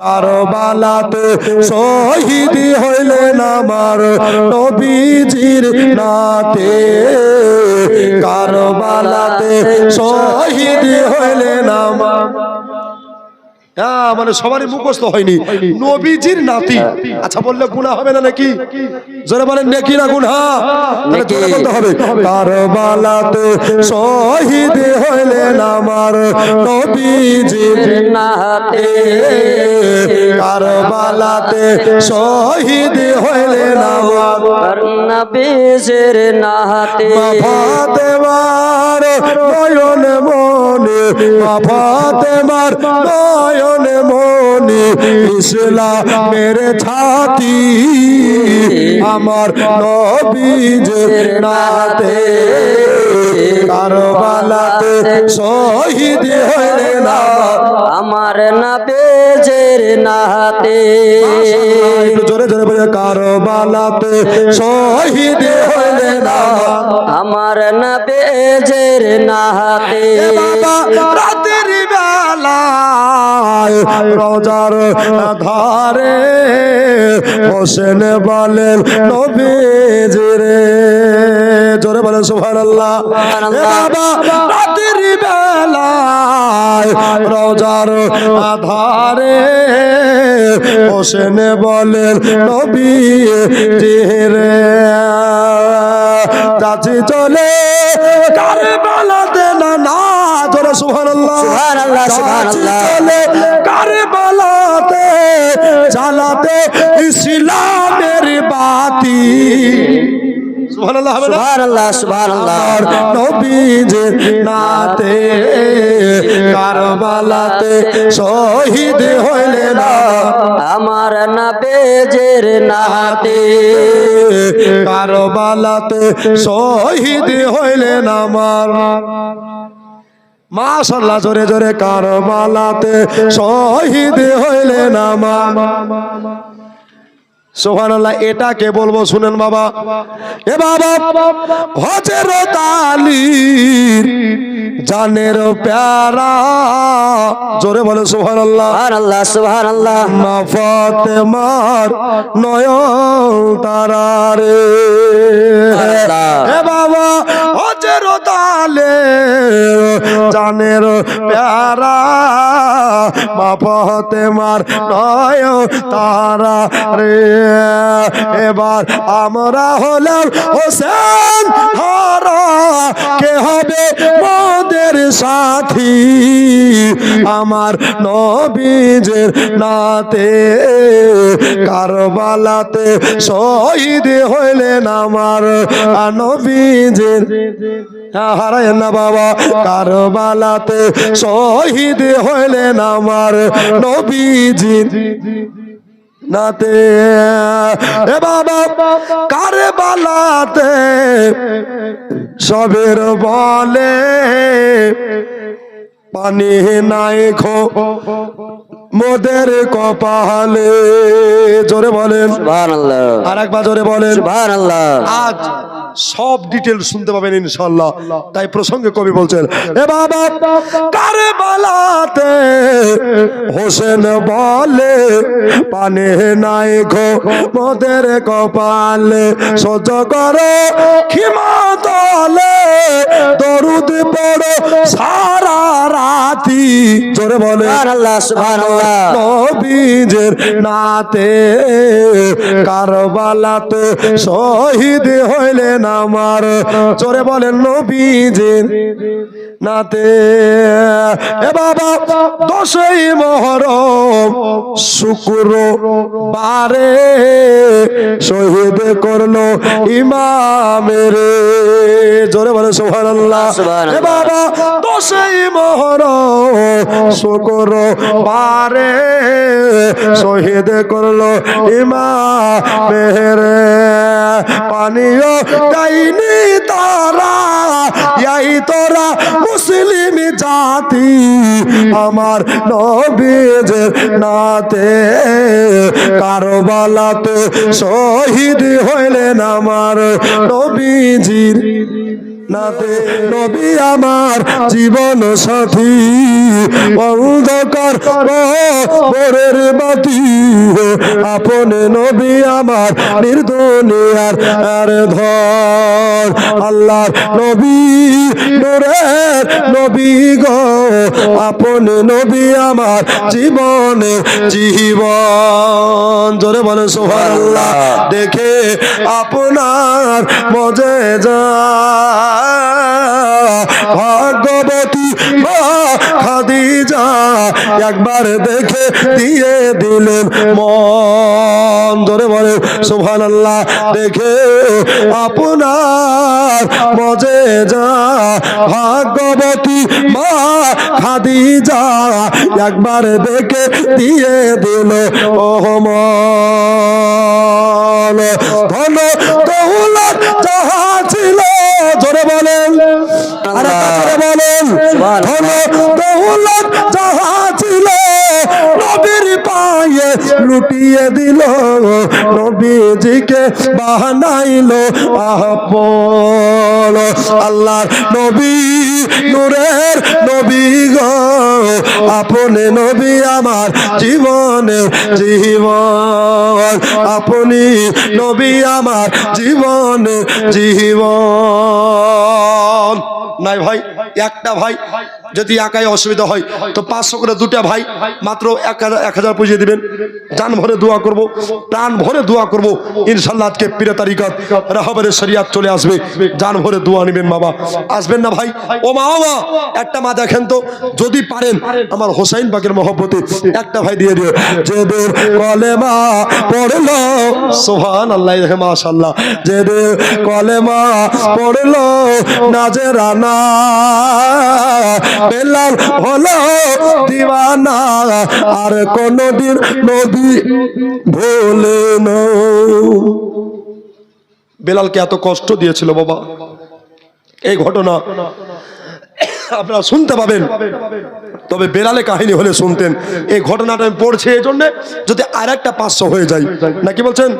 কারবালাতে শহীদ হইলেন আমার নবীজির নাতে। কারবালাতে শহীদ হইলেন আমার হ্যাঁ মানে সবারই মুখস্থ হয়নি। নবীজির নাতি। আচ্ছা বললে গুণা হবে না নাকি? জোরে বলেন নাকি না গুণা তাহলে জোরে বলতে হবে। কারবালাতে শহীদ হইলেন আমার নবীজির নাতে। কারবালাতে শহীদ হইলেন আমার নবীজের নাতে। ফাতেমার নয়ন মনে। ফাতেমার নয়ন মনে ইসলামের ছাতি আমার নবীজের নাতে কারবালাতে শহীদ হইলেন আমার আমার নবীজের নাতে জোরে জোরে বলে কারবালাতে শহীদ হইলেন আমার আমার নবীজের নাতে বাবা রাতের বেলায় রোজার ধারে হোসেন বলেন নবীজিরে। জোরে বলেন সুবহানাল্লাহ। এ বাবা রাতের বেলায় রোজার ধারে হোসেন বলেন নবীজিরে। চাচি চলে কারবালাতে না না জোরে সুবহানাল্লাহ। সুবহানাল্লাহ, চাচি সুবহানাল্লাহ। চলে কারবালাতে জ্বালাতে ইসলামের বাতি। সুবহানাল্লাহ হবে না? সুবহানাল্লাহ সুবহানাল্লাহ। নবীজের নাতে কারবালাতে শহীদ হইলে না। আমার নবীজের নাতে কারবালাতে শহীদ হইলেন আমার। মাশাল্লাহ জোরে জোরে কারবালাতে শহীদ হইলেন আমার সোহানাল্লাহ এটাকে বলব শুনেন বাবা। এ বাবা হজের তালির জানের প্যারা। জোরে বলে সোহানাল্লাহ সুবহানাল্লাহ সুবহানাল্লাহ। মা ফাতেমার নয়ন তারারে। হে বাবা হজের তালে, জানের প্যারা বাপতে মার নয় তারা রে। এবার আমরা হলাম হোসেন হারা, কে হবে সাথী, আমার নবীজের নাতে কারবালাতে শহীদ হইলেন আমার নবীজের। হারায় না বাবা, কারবালাতে শহীদ হইলেন আমার নবীজির। নাতে। এ বাবা কারে বালাতে? সবের বলে। পানি নাই খো মোদের কপালে। জোরে বলেন। সুবহানাল্লাহ। আর একবার জোরে বলেন। সুবহানাল্লাহ। আজ সব ডিটেল শুনতে পাবেন ইনশাল্লাহ তাই প্রসঙ্গে কবি বলছেন এ বাবা কারে বালাতে হোসেন বলে পানে নাই গো মোদের কপালে। সহ্য করো ক্ষমা তলে দরুদ পড়ো সারা রাতি। জোরে বলে সুবহানাল্লাহ সুবহানাল্লাহ। নবীজের নাতে কারবালাতে শহীদ হইলেন আমার জোরে বলেন নবীজের নাতে। এ বাবা, দশই মহরম, শুক্র বারে শহীদ করল ইমামের। জোরে বলে সুবহানাল্লাহ। এ বাবা, দশই মহরম, শুক্র বারে শহীদ করল ইমা মেহরে পানীয় গাইনি তারা ইয়াই তোরা মুসলিম জাতি আমার নবীজের নাতে। কারবালাতে শহীদ হইলেন আমার নবীজির নাতে নবী আমার জীবন সাথী অন্ধকার পরের বাতি আপনে নবী আমার নির্দনিয়ার আর ধর। আল্লাহর নবী নূরের নবী গো। আপনে নবী আমার জীবনে জীবন। জোরে বলে সোহাল্লাহ দেখে আপনার মজে যা ভাগ্যবতী মা খাদিজা একবার দেখে দিয়ে দিলেন মন। ধরে বলে সোহান আল্লাহ দেখে আপনার মজে যা। ভাগ্যবতী মা খাদিজা একবার দেখে দিয়ে দিল। ওহমন নবীজিকে বাহানাইল আপন আল্লাহর নবী। নূরের নবী গো, আপনি নবী আমার জীবনে জীবন। আপনি নবী আমার জীবনে জীবন। নাই ভাই, একটা ভাই যদি একাই অসুবিধা হয়, তো পাঁচশো করে দুটা ভাই মাত্র এক হাজার এক হাজার পুজিয়ে দিবেন। জান ভরে দোয়া করব, প্রাণ ভরে দোয়া করব। ইনশাল্লাহ আজকে পীরে তারিকাত রাহবারের শরিয়াত চলে আসবে। যান ভরে দোয়া নেবেন বাবা। আসবেন না ভাই? ও মা মা একটা মা দেখেন তো, যদি পারেন আমার হোসাইন পাকের মহব্বতে একটা ভাই দিয়ে দিও। যেদের কলেমা পড়ল সোহান আল্লাহ দেখে মাশাল্লাহ যেদের কলেমা পড়ল নাজে রানা বেলাল হলো দিওয়ানা, আর কোনদিন নদী ভোলে না। বেলালকে এত কষ্ট দিয়েছিল বাবা, এই ঘটনা আপনারা শুনতে পাবেন। তবে বেড়ালে কাহিনী হলে শুনতেন। এই ঘটনাটা আমি পড়ছি এই জন্যে যদি আর একটা পাঁচশো হয়ে যায়। না কি বলছেন?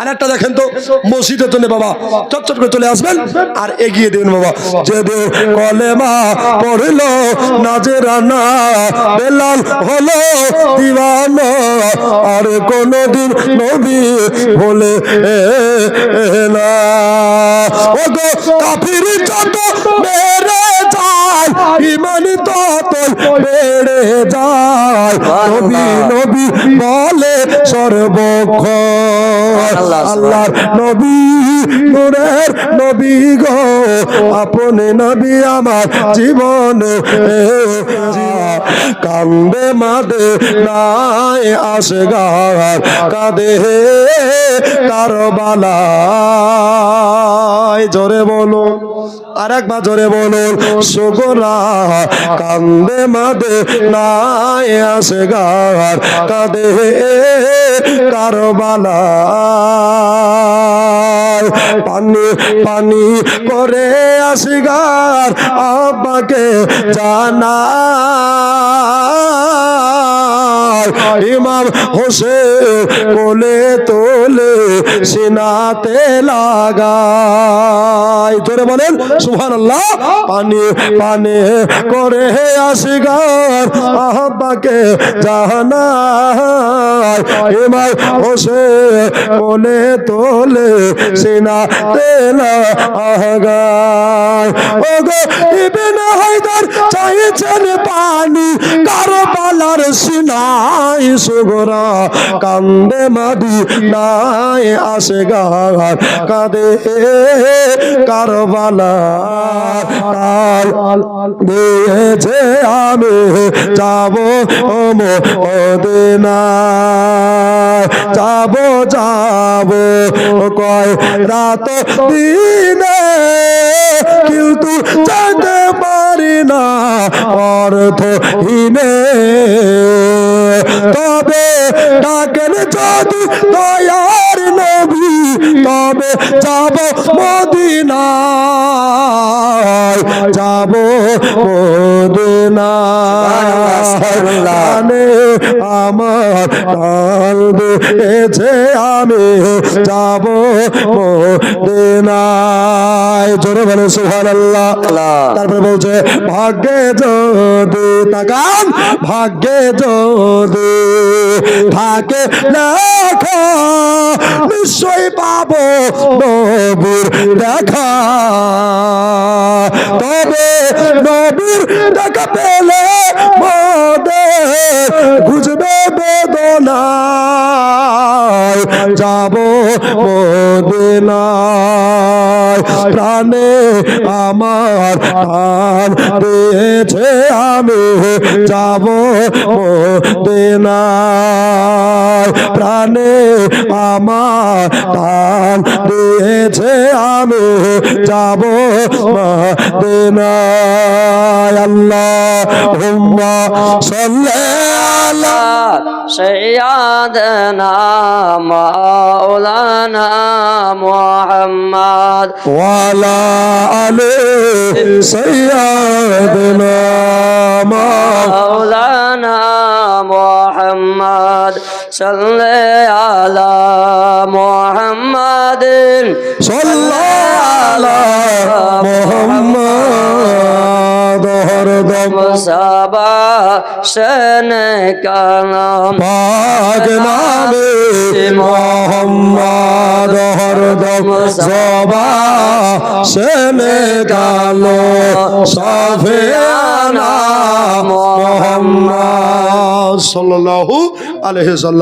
আর একটা দেখেন তো, মসজিদের জন্য বাবা চটচট করে চলে আসবেন আর এগিয়ে দেবেন বাবা। যে কলেমা পড়ল নাজে রানা বেলাল হলো দিওয়ানা, আর কোনদিন নবী বলে না। বলে সর্বক্ষণ আল্লাহর নবী নূরের নবী গো। আপনি নবী আমার জীবন কান্দে মাদে নাই আসে গার কাঁদে কারবালায়। জোরে বলো আর একবার জোরে বলুন সুগরা কান্দে মাদে নাই আসে গার, কাঁদে কারবালায়। পানি পানি করে আসি গার, আব্বাকে জানা ইমাম হোসেন কোলে তোলে সিনাতে লাগায়। জোরে বলেন সুহান আল্লাহ পানি পানি করে আসি গার আহ্বাকে জাহানায়। ইমাম হোসেন কোলে তোলে সিনাতে লাগায়। ও গো ইবনে হায়দার চাইছেন পানি, কারও পালার সিনাই সুগরা, কান্দে মাদি নাই আসে গাহার কাঁদে কারবালা। দিয়েছে আমি, যাব ও মদিনা যাব যাব। কয় রাত দিনে কিন্তু যেতে পারি না অর্থহীনে। তবে ডাকেন যদি দয়ার নবী তবে যাব মদিনায় যাব মদিনায়। আমার কাল দিয়েছে আমি যাব মদিনায়। জোরে বলে সুবহানাল্লাহ। তারপরে বলছে ভাগ্যে যদি তাকান ভাগ্যে যদি থাকে লেখা নিশ্চয় পাবো নবীর দেখা। তবে নবীর দেখা পেলে বুঝবে বেদনায়। যাব মদিনায়। প্রাণে আমার প্রাণ দিয়েছে আমি। যাব মদিনায় প্রাণে আমার প্রাণ দিয়েছে আমি। যাব দেনায় আল্লাহ হুম্মা সাল্লে মাওলানা মুহাম্মদ। ওয়ালা আলে সাইয়াদনা মাওলানা মুহাম্মদ صل على محمد صلى على محمد হরদম مصابا شن كلام পাক নামে মোহাম্মদ হরদম জবা সেনে গালো সাফিয়ানা মোহাম্মদ সাল্লাল্লাহু আলাইহি সাল্লাম